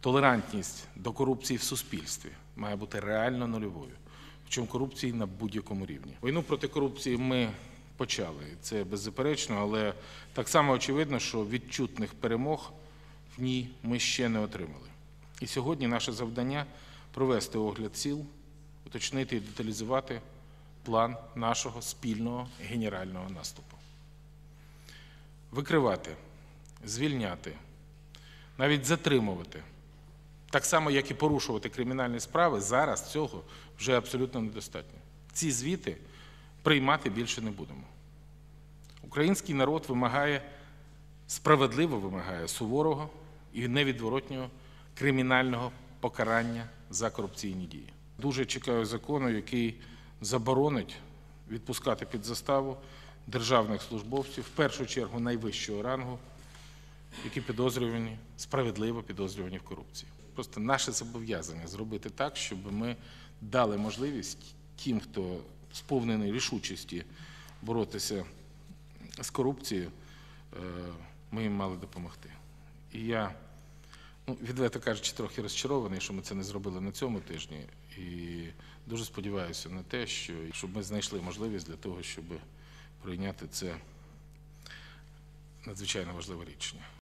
Толерантність до корупції в суспільстві має бути реально нульовою, причому корупції на будь-якому рівні. Війну проти корупції ми почали, це беззаперечно, але так само очевидно, що відчутних перемог в ній ми ще не отримали. І сьогодні наше завдання провести огляд сіл, уточнити і деталізувати план нашого спільного генерального наступу. Викривати, звільняти, навіть затримувати, так само, як і порушувати кримінальні справи, зараз цього вже абсолютно недостатньо. Ці звіти приймати більше не будемо. Український народ вимагає, справедливо вимагає суворого і невідворотнього кримінального покарання за корупційні дії. Дуже чекаю закону, який заборонить відпускати під заставу державних службовців, в першу чергу найвищого рангу, які підозрювані, справедливо підозрювані в корупції. Просто наше зобов'язання зробити так, щоб ми дали можливість тим, хто сповнений рішучості боротися з корупцією, е, ми їм мали допомогти. І я, ну, відверто кажучи, трохи розчарований, що ми це не зробили на цьому тижні. І дуже сподіваюся на те, що щоб ми знайшли можливість для того, щоб прийняти це надзвичайно важливе рішення.